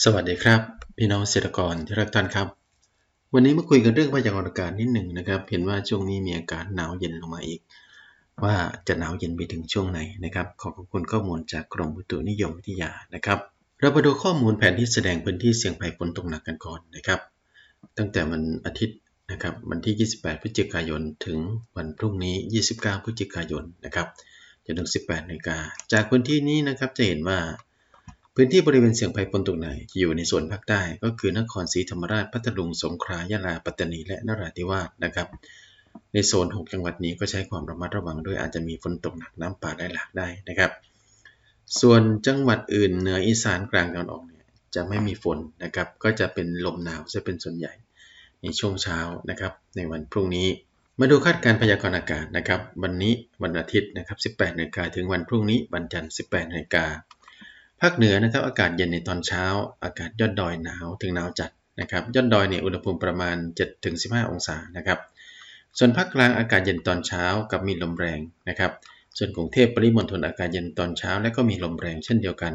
สวัสดีครับ พี่น้องเกษตรกรที่รักท่านครับ วันนี้มาคุยกันเรื่องพยากรณ์อากาศนิดหนึ่งนะครับ เห็นว่าช่วงนี้มีอากาศหนาวเย็นลงมาอีก ว่าจะหนาวเย็นไปถึงช่วงไหนนะครับขอขอบคุณข้อมูลจากกรมอุตุนิยมวิทยานะครับ เรามาดูข้อมูลแผนที่แสดงพื้นที่เสี่ยงภัยฝนตกหนักกันก่อนนะครับ ตั้งแต่วันอาทิตย์นะครับวันที่ 28 พฤศจิกายน ถึงวันพรุ่งนี้ 29 พฤศจิกายนนะครับจนถึง 18นาฬิกาจากพื้นที่นี้นะครับจะเห็นว่า พื้นที่บริเวณเสี่ยงภัยฝนตกหนอยู่ในส่วนภาคใต้ ก็คือนครศรีธรรมราชพัทลุงสงขลายะลาปัตตานีและนราธิวาสนะครับ ในโซน 6 จังหวัดนี้ก็ใช้ความระมัดระวังด้วยอาจจะมีฝนตกหนักน้ำป่าได้หลากได้นะครับ ส่วนจังหวัดอื่นเหนืออีสานกลางตะวันออกเนี่ยจะไม่มีฝนนะครับ ก็จะเป็นลมหนาวจะเป็นส่วนใหญ่ ในช่วงเช้านะครับ ในวันพรุ่งนี้มาดูคาดการพยากรณ์อากาศนะครับ วันนี้วันอาทิตย์นะครับ 18นาฬิกาถึงวันพรุ่งนี้วันจันทร์ 18นาฬิกา ภาคเหนือนะครับอากาศเย็นในตอนเช้า อากาศยอดดอยหนาวถึงหนาวจัดนะครับยอดดอยเนี่ยอุณหภูมิประมาณ 7-15 องศานะครับส่วนภาคกลางอากาศเย็นตอนเช้ากับมีลมแรงนะครับส่วนกรุงเทพปริมณฑลอากาศเย็นตอนเช้า และก็มีลมแรงเช่นเดียวกัน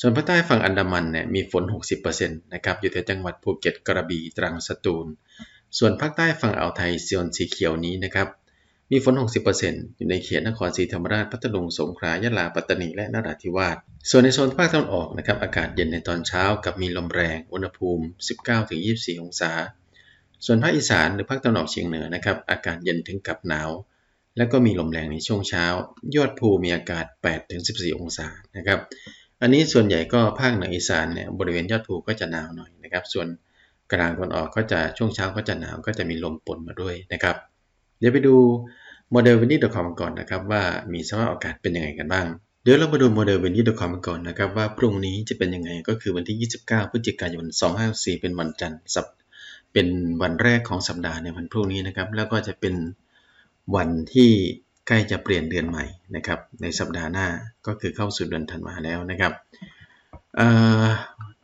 ส่วนภาคใต้ฝั่งอันดามันเนี่ยมีฝน 60%นะครับอยู่แถวจังหวัดภูเก็ตกระบี่ตรังสตูล ส่วนภาคใต้ฝั่งอ่าวไทยโซนสีเขียวนี้นะครับ มีฝน 60%อยู่ในเขตนครศรีธรรมราช พัทลุง สงขลา ยะลา ปัตตานี และนราธิวาส ส่วนในโซนภาคตะวันออกนะครับ อากาศเย็นในตอนเช้ากับมีลมแรง อุณหภูมิ 19-24 องศา ส่วนภาคอีสานหรือภาคตะวันออกเฉียงเหนือนะครับ อากาศเย็นถึงกับหนาว แล้วก็มีลมแรงในช่วงเช้า ยอดภูมีอากาศ 8-14 องศา นะครับ อันนี้ส่วนใหญ่ก็ภาคเหนืออีสานเนี่ย บริเวณยอดภูก็จะหนาวหน่อยนะครับ ส่วนกลางตะวันออกก็จะช่วงเช้าก็จะหนาว ก็จะมีลมปนมาด้วยนะครับ เดี๋ยวไปดู โมเดลวินดี้ดอทคอมก่อนนะครับว่ามีสภาพอากาศเป็นยังไงกันบ้าง เดี๋ยวเรามาดูโมเดลวินดี้ดอทคอมก่อนนะครับว่าพรุ่งนี้จะเป็นยังไงก็คือวันที่ 29 พฤศจิกายน 254 เป็นวันจันทร์สัปเป็นวันแรกของสัปดาห์ในวันพรุ่งนี้นะครับ แล้วก็จะเป็นวันที่ใกล้จะเปลี่ยนเดือนใหม่นะครับ ในสัปดาห์หน้าก็คือเข้าสู่เดือนธันวาแล้วนะครับ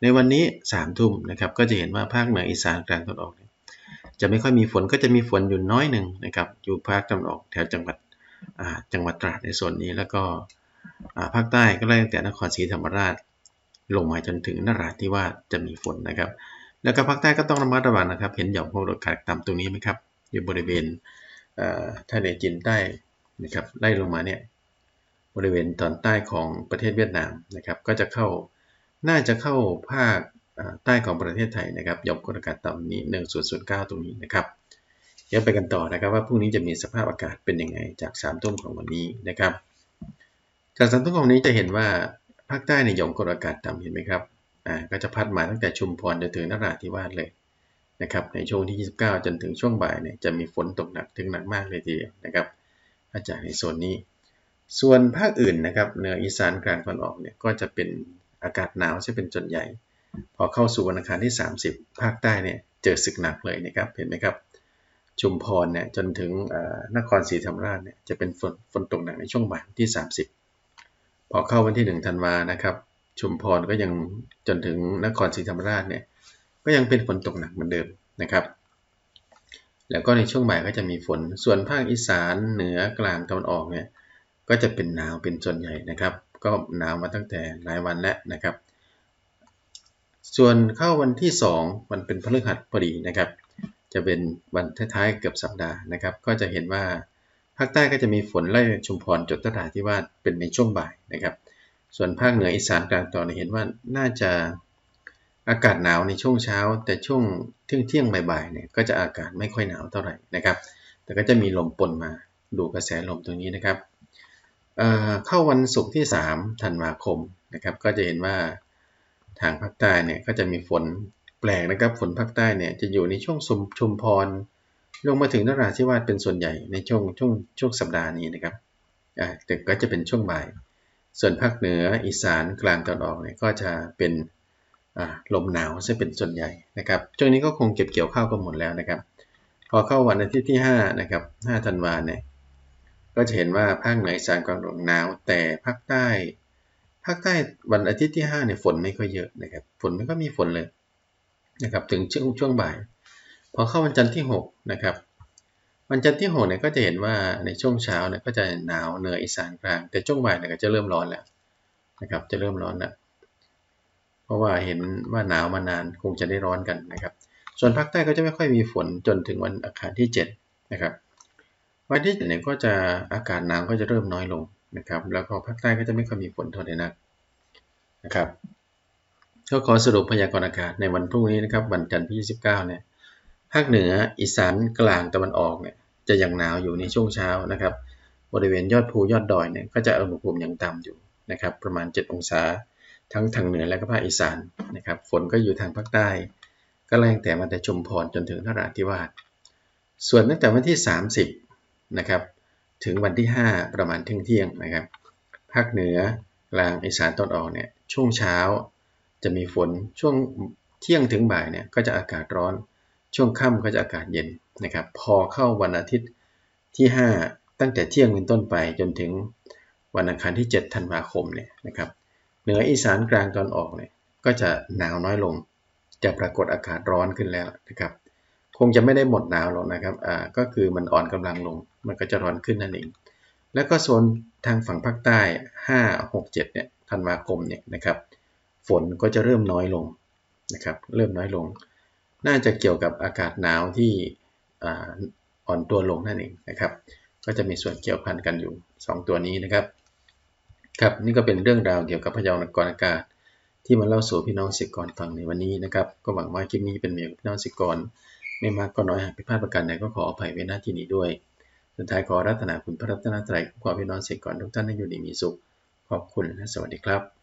ในวันนี้3ทุ่มนะครับก็จะเห็นว่าภาคเหนืออีสานกลางตะวันออก จะไม่ค่อยมีฝนก็จะมีฝนอยู่น้อยหนึ่งนะครับอยู่ภาคตะวันออกแถวจังหวัดจังหวัดตราดในส่วนนี้แล้วก็ภาคใต้ก็ไล่ตั้งแต่นครศรีธรรมราช ลงมาจนถึงนราธิวาสจะมีฝนนะครับ แล้วก็ภาคใต้ก็ต้องระมัดระวังนะครับ เห็นหย่อมความกดอากาศต่ำตรงนี้ไหมครับอยู่บริเวณทะเลจีนใต้นะครับไล่ลงมาเนี่ยบริเวณตอนใต้ของประเทศเวียดนามนะครับ ก็จะเข้าน่าจะเข้าภาค ใต้ของประเทศไทยนะครับหย่อมกดอากาศต่ำนี้1ส่วนส่วน9ตรงนี้นะครับเดี๋ยวไปกันต่อนะครับว่าพรุ่งนี้จะมีสภาพอากาศเป็นยังไงจาก3ทุ่มของวันนี้นะครับ จากสามทุ่มของนี้จะเห็นว่าภาคใต้ในหย่อมกดอากาศต่ำเห็นไหมครับอ่าก็จะพัดมาตั้งแต่ชุมพรจนถึงนราธิวาสเลยนะครับในช่วงที่ 29 จนถึงช่วงบ่ายเนี่ยจะมีฝนตกหนักถึงหนักมากเลยทีเดียวนะครับอาจากในโซนนี้ ส่วนภาคอื่นนะครับเหนืออีสานกลางตะวันออกเนี่ยก็จะเป็นอากาศหนาวจะเป็นส่วนใหญ่ พอเข้าสู่วันอังคารที่ 30 ภาคใต้เนี่ยเจอศึกหนักเลยนะครับเห็นไหมครับ ชุมพรเนี่ยจนถึงนครศรีธรรมราชเนี่ยจะเป็นฝนฝนตกหนักในช่วงบ่ายที่ 30 พอเข้าวันที่ 1 ธันวานะครับ ชุมพรก็ยังจนถึงนครศรีธรรมราชเนี่ยก็ยังเป็นฝนตกหนักเหมือนเดิมนะครับ แล้วก็ในช่วงบ่ายก็จะมีฝนส่วนภาคอีสานเหนือกลางตะวันออกเนี่ยก็จะเป็นหนาวเป็นส่วนใหญ่นะครับ ก็หนาวมาตั้งแต่หลายวันแล้วนะครับ ส่วนเข้าวันที่ 2 มันเป็นพฤหัสพอดีนะครับ จะเป็นวันท้ายๆเกือบสัปดาห์นะครับ ก็จะเห็นว่าภาคใต้ก็จะมีฝนไล่ชุมพรจดตราที่ว่าเป็นในช่วงบ่ายนะครับ ส่วนภาคเหนืออีสานกลางตอนเห็นว่าน่าจะอากาศหนาวในช่วงเช้า แต่ช่วงเที่ยงเที่ยงบ่ายๆเนี่ยก็จะอากาศไม่ค่อยหนาวเท่าไหร่นะครับ แต่ก็จะมีลมปนมาดูกระแสลมตรงนี้นะครับเเข้าวันศุกร์ที่ 3 ธันวาคมนะครับ ก็จะเห็นว่า ทางภาคใต้เนี่ยก็จะมีฝนแปลกนะครับฝนภาคใต้เนี่ยจะอยู่ในช่วงชุมพร ลงมาถึงนราธิวาสเป็นส่วนใหญ่ในช่วงช่วงช่วงสัปดาห์นี้นะครับอ่าแต่ก็จะเป็นช่วงบ่าย ส่วนภาคเหนืออีสานกลางตอนออกเนี่ยก็จะเป็นลมหนาวจะเป็นส่วนใหญ่นะครับช่วงนี้ก็คงเก็บเกี่ยวข้าวก็หมดแล้วนะครับ พอเข้าวันอาทิตย์ที่5นะครับ5ธันวาเนี่ยก็จะเห็นว่าภาคเหนืออีสานกลางตอนหนาว แต่ภาคใต้ ภาคใต้วันอาทิตย์ที่ 5เนี่ยฝนไม่ค่อยเยอะนะครับ ฝนไม่ก็มีฝนเลยนะครับ ถึงช่วงช่วงบ่าย พอเข้าวันจันทร์ที่ 6 นะครับ วันจันทร์ที่6เนี่ยก็จะเห็นว่าในช่วงเช้าเนี่ยก็จะหนาวเหนืออีสานกลาง แต่ช่วงบ่ายเนี่ยก็จะเริ่มร้อนแล้วนะครับ จะเริ่มร้อนแล้ว เพราะว่าเห็นว่าหนาวมานานคงจะได้ร้อนกันนะครับ ส่วนภาคใต้ก็จะไม่ค่อยมีฝนจนถึงวันอังคารที่ 7 นะครับ วันที่7เนี่ยก็จะอากาศหนาวก็จะเริ่มน้อยลง นะครับ แล้วก็ภาคใต้ก็จะไม่ค่อยมีฝนเท่าไหร่นักนะครับก็ขอสรุปพยากรณ์อากาศในวันพรุ่งนี้นะครับ วันจันทร์ที่ 29 เนี่ย ภาคเหนือ อีสานกลางตะวันออกเนี่ยจะยังหนาวอยู่ในช่วงเช้านะครับ บริเวณยอดภูยอดดอยเนี่ยก็จะอุณหภูมิยังต่ำอยู่นะครับ ประมาณ 7 องศาทั้งทางเหนือและก็ภาคอีสานนะครับ ฝนก็อยู่ทางภาคใต้ ก็แรงแต่มาแต่ชุมพรจนถึงนราธิวาสส่วนตั้งแต่วันที่ 30 นะครับ ถึงวันที่ 5 ประมาณเที่ยงเที่ยงนะครับ ภาคเหนือกลางอีสานตอนออกเนี่ยช่วงเช้าจะมีฝนช่วงเที่ยงถึงบ่ายเนี่ยก็จะอากาศร้อน ช่วงค่ำก็จะอากาศเย็นนะครับ พอเข้าวันอาทิตย์ที่ 5 ตั้งแต่เที่ยงเป็นต้นไปจนถึงวันอังคารที่ 7 ธันวาคมเนี่ยนะครับเหนืออีสานกลางตอนออกเนี่ยก็จะหนาวน้อยลง จะปรากฏอากาศร้อนขึ้นแล้วนะครับ คงจะไม่ได้หมดหนาวหรอกนะครับอ่าก็คือมันอ่อนกำลังลง มันก็จะร้อนขึ้นนั่นเอง แล้วก็โซนทางฝั่งภาคใต้ 5 6 7เนี่ยธันวาคมเนี่ยนะครับฝนก็จะเริ่มน้อยลงนะครับเริ่มน้อยลง น่าจะเกี่ยวกับอากาศหนาวที่อ่อนตัวลงนั่นเองนะครับ ก็จะมีส่วนเกี่ยวพันกันอยู่ 2 ตัวนี้นะครับ ครับนี่ก็เป็นเรื่องราวเกี่ยวกับพยากรณ์อากาศ ที่มาเล่าสู่พี่น้องสิกรฟังในวันนี้นะครับ ก็หวังว่าคลิปนี้เป็นเมียพี่น้องสิกร ไม่มากก็น้อยหากผิดพลาดประการใดก็ขออภัยไว้หน้าที่นี้ด้วย สุดท้ายขอรัตนาคุณพระรัตนตรัยขอพี่น้องเสกก่อนทุกท่านให้อยู่ดีมีสุข ขอบคุณและสวัสดีครับ